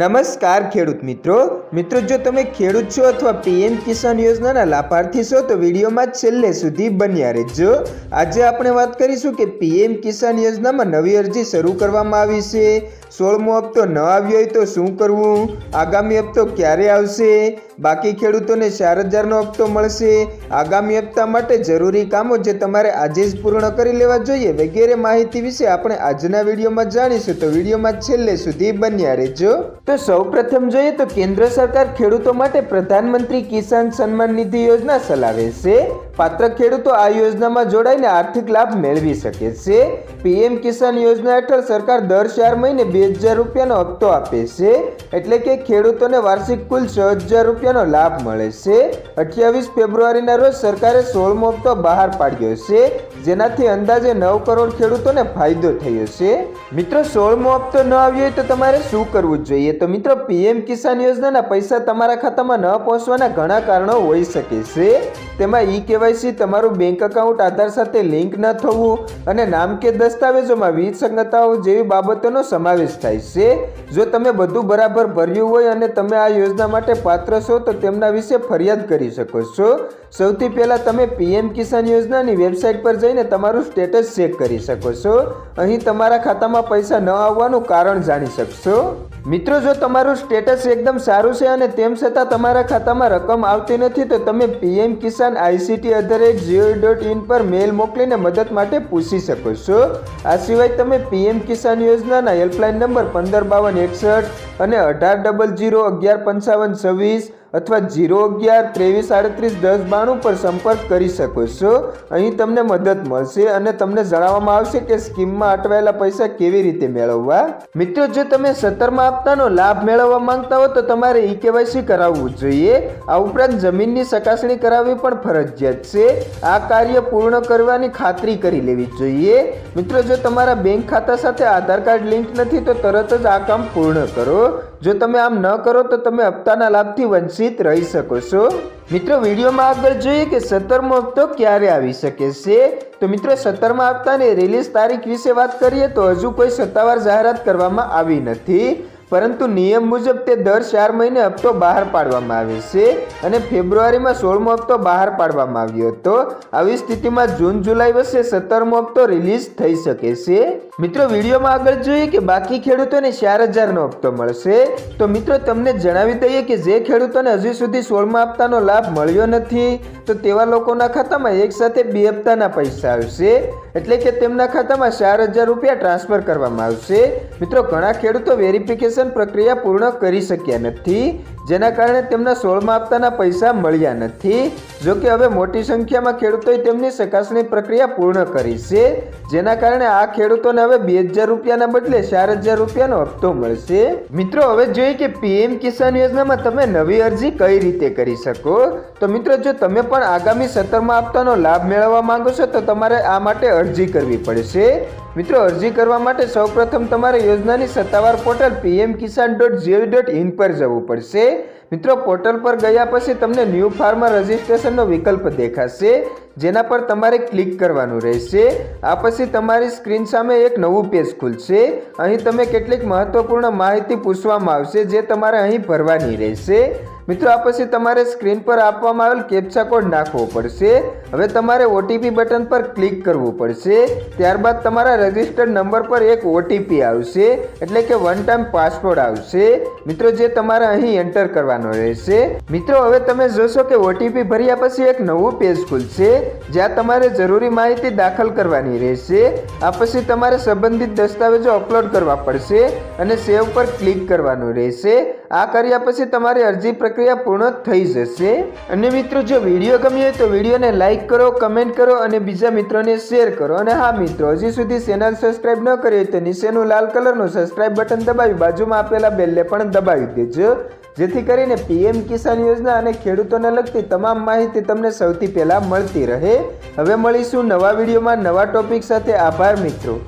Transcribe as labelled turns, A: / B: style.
A: નમસ્કાર ખેડૂત મિત્રો. મિત્રો, જો તમે ખેડૂત છો અથવા પીએમ કિસાન યોજનાના લાભાર્થી છો, તો વિડીયોમાં છેલ્લે સુધી બન્યા રહેજો. આજે આપણે વાત કરીશું કે પીએમ કિસાન યોજનામાં નવી અરજી શરૂ કરવામાં આવી છે. સોળમો હપ્તો ન આવ્યો હોય તો શું કરવું? આગામી હપ્તો ક્યારે આવશે? બાકી ખેડૂતોને ચાર હજારનો હપ્તો મળશે. આગામી હપ્તા માટે જરૂરી કામો જે તમારે આજે જ પૂર્ણ કરી લેવા જોઈએ વગેરે માહિતી વિશે આપણે આજના વિડીયોમાં જાણીશું. તો વિડીયોમાં છેલ્લે સુધી બન્યા રહેજો. તો સૌપ્રથમ જોઈએ તો કેન્દ્ર સરકાર ખેડૂતો માટે પ્રધાનમંત્રી કિસાન સન્માન નિધિ યોજના ચલાવે છે. પાત્ર ખેડૂતો આ યોજનામાં જોડાઈને આર્થિક લાભ મેળવી શકે છે. પીએમ કિસાન યોજના હેઠળ સરકાર દર ચાર મહિને બે હજાર રૂપિયાનો હપ્તો આપે છે. એટલે કે ખેડૂતોને વાર્ષિક કુલ છ હજાર રૂપિયાનો લાભ મળે છે. અઠ્યાવીસ ફેબ્રુઆરીના રોજ સરકારે સોળમો હપ્તો બહાર પાડ્યો છે. જેનાથી અંદાજે નવ કરોડ ખેડૂતોને ફાયદો થયો છે. મિત્રો સોળમો હપ્તો ન આવ્યો હોય તો તમારે શું કરવું જોઈએ? તો મિત્રો, પીએમ કિસાન યોજનાના પૈસા તમારા ખાતામાં ન પહોંચવાના ઘણા કારણો હોઈ શકે છે. તેમાં ઈ કેવાયસી, તમારું બેંક એકાઉન્ટ આધાર સાથે લિંક ન થવું અને નામ કે દસ્તાવેજોમાં વિસંગતતાઓ જેવી બાબતોનો સમાવેશ થાય છે. જો તમે બધું બરાબર ભર્યું હોય અને તમે આ યોજના માટે પાત્ર છો, તો તેમના વિશે ફરિયાદ કરી શકો છો. સૌથી પહેલાં તમે પીએમ કિસાન યોજનાની વેબસાઇટ પર જઈને તમારું સ્ટેટસ ચેક કરી શકો છો. અહીં તમારા ખાતામાં પૈસા ન આવવાનું કારણ જાણી શકશો. મિત્રો, જો તમારું સ્ટેટસ એકદમ સારું છે અને તેમ છતાં તમારા ખાતામાં રકમ આવતી નથી, તો તમે PM Kisan ICT other at GO dot in પર મેલ મોકલીને મદદ માટે પૂછી શકો છો. આ સિવાય તમે પીએમ કિસાન યોજનાના હેલ્પલાઇન નંબર પંદર બાવન એકસઠ અને અઢાર ડબલ જીરો અગિયાર પંચાવન છવ્વીસ અથવા જીરો અગિયાર, ત્રેવીસ, આડત્રીસ, દસ, બાણું પર સંપર્ક કરી શકો છો. અહીં તમને મદદ મળશે અને તમને જણાવવામાં આવશે કે સ્કીમમાં અટવાયેલા પૈસા કેવી રીતે મેળવવા. મિત્રો, જો તમે સત્તરમાં હપ્તાનો લાભ મેળવવા માંગતા હો, તો તમારે ઈ કેવાયસી કરાવવું જોઈએ. આ ઉપરાંત જમીનની ચકાસણી કરાવવી પણ ફરજિયાત છે. આ કાર્ય પૂર્ણ કરવાની ખાતરી કરી લેવી જોઈએ. મિત્રો, જો તમારા બેંક ખાતા સાથે આધાર કાર્ડ લિંક નથી, તો તરત જ આ કામ પૂર્ણ કરો. જો તમે આમ ન કરો તો તમે હપ્તાના લાભથી વંચિત રહી શકો છો. મિત્રો, વિડીયોમાં આગળ જોઈએ કે સત્તરમો હપ્તો ક્યારે આવી શકે છે? તો મિત્રો, સત્તરમા હપ્તાની રિલીઝ તારીખ વિશે વાત કરીએ તો હજુ કોઈ સત્તાવાર જાહેરાત કરવામાં આવી નથી. પરંતુ નિયમ મુજબ તે દર ચાર મહિને હપ્તો બહાર પાડવામાં આવે છે અને ફેબ્રુઆરીમાં સોળમો હપ્તો બહાર પાડવામાં આવ્યો હતો. આવી સ્થિતિમાં જૂન, જુલાઈ વચ્ચે સત્તરમો હપ્તો રિલીઝ થઈ શકે છે. મિત્રો, વિડીયોમાં આગળ જોઈએ કે બાકી ખેડૂતોને ચાર હજારનો હપ્તો મળશે. તો મિત્રો, તમને જણાવી દઈએ કે જે ખેડૂતોને હજી સુધી સોળમા હપ્તાનો લાભ મળ્યો નથી, તો તેવા લોકોના ખાતામાં એક સાથે બે હપ્તાના પૈસા આવશે. એટલે કે તેમના ખાતામાં ચાર હજાર રૂપિયા ટ્રાન્સફર કરવામાં આવશે. મિત્રો, ઘણા ખેડૂતો વેરિફિકેશન પ્રક્રિયા પૂર્ણ કરી શક્યા નથી. જેના કારણે તેમના સોળમાં હપ્તાના પૈસા મળ્યા નથી. જો કે હવે મોટી સંખ્યામાં ખેડૂતોએ તેમની ચકાસણી પ્રક્રિયા પૂર્ણ કરી છે, જેના કારણે આ ખેડૂતોને હવે બે હજાર રૂપિયાના બદલે ચાર હજાર રૂપિયાનો હપ્તો મળશે. મિત્રો, હવે જોઈએ કે પીએમ કિસાન યોજનામાં તમે નવી અરજી કઈ રીતે કરી શકો? તો મિત્રો, જો તમે પણ આગામી સત્તરમાં હપ્તાનો લાભ મેળવવા માંગો છો, તો તમારે આ માટે અરજી કરવી પડશે. મિત્રો, અરજી કરવા માટે સૌપ્રથમ તમારે યોજનાની સત્તાવાર portal PM Kisan dot GOV dot in પર જવું પડશે. મિત્રો પોર્ટલ પર ગયા પછી તમને ન્યૂ ફાર્મર રજિસ્ટ્રેશનનો વિકલ્પ દેખાશે, જેના પર તમારે ક્લિક કરવાનું રહેશે. આ પછી તમારી સ્ક્રીન સામે એક નવું પેજ ખુલશે. અહીં તમે કેટલીક મહત્વપૂર્ણ માહિતી પૂછવામાં આવશે, જે તમારે અહીં ભરવાની રહેશે. મિત્રો, આ પછી તમારે સ્ક્રીન પર આપવામાં આવેલ કેપ્ચા કોડ નાખવો પડશે. હવે તમારે ઓટીપી બટન પર ક્લિક કરવું પડશે. ત્યારબાદ તમારા રજિસ્ટર્ડ નંબર પર એક ઓટીપી આવશે. એટલે કે વન ટાઈમ પાસવર્ડ આવશે. મિત્રો, જે તમારે અહીં એન્ટર કરવાનો રહેશે. મિત્રો, હવે તમે જોશો કે ઓટીપી ભર્યા પછી એક નવું પેજ ખુલશે, જ્યાં તમારે જરૂરી માહિતી દાખલ કરવાની રહેશે. આ પછી તમારે સંબંધિત દસ્તાવેજો અપલોડ કરવા પડશે અને સેવ પર ક્લિક કરવાનું રહેશે. આ કર્યા પછી તમારી અરજી પ્રક્રિયા પૂર્ણ થઈ જશે. અને મિત્રો, જો વીડિયો ગમ્યો હોય તો વિડીયોને લાઇક કરો, કમેન્ટ કરો અને બીજા મિત્રોને શેર કરો. અને હા, મિત્રો, હજી સુધી ચેનલ સબસ્ક્રાઇબ ન કરી હોય તો નીચેનું લાલ કલરનું સબસ્ક્રાઇબ બટન દબાવી, બાજુમાં આપેલા બેલને પણ દબાવી દેજો. જેથી કરીને પીએમ કિસાન યોજના અને ખેડૂતોને લગતી તમામ માહિતી તમને સૌથી પહેલાં મળતી રહે. હવે મળીશું નવા વિડીયોમાં નવા ટોપિક સાથે. આભાર, મિત્રો.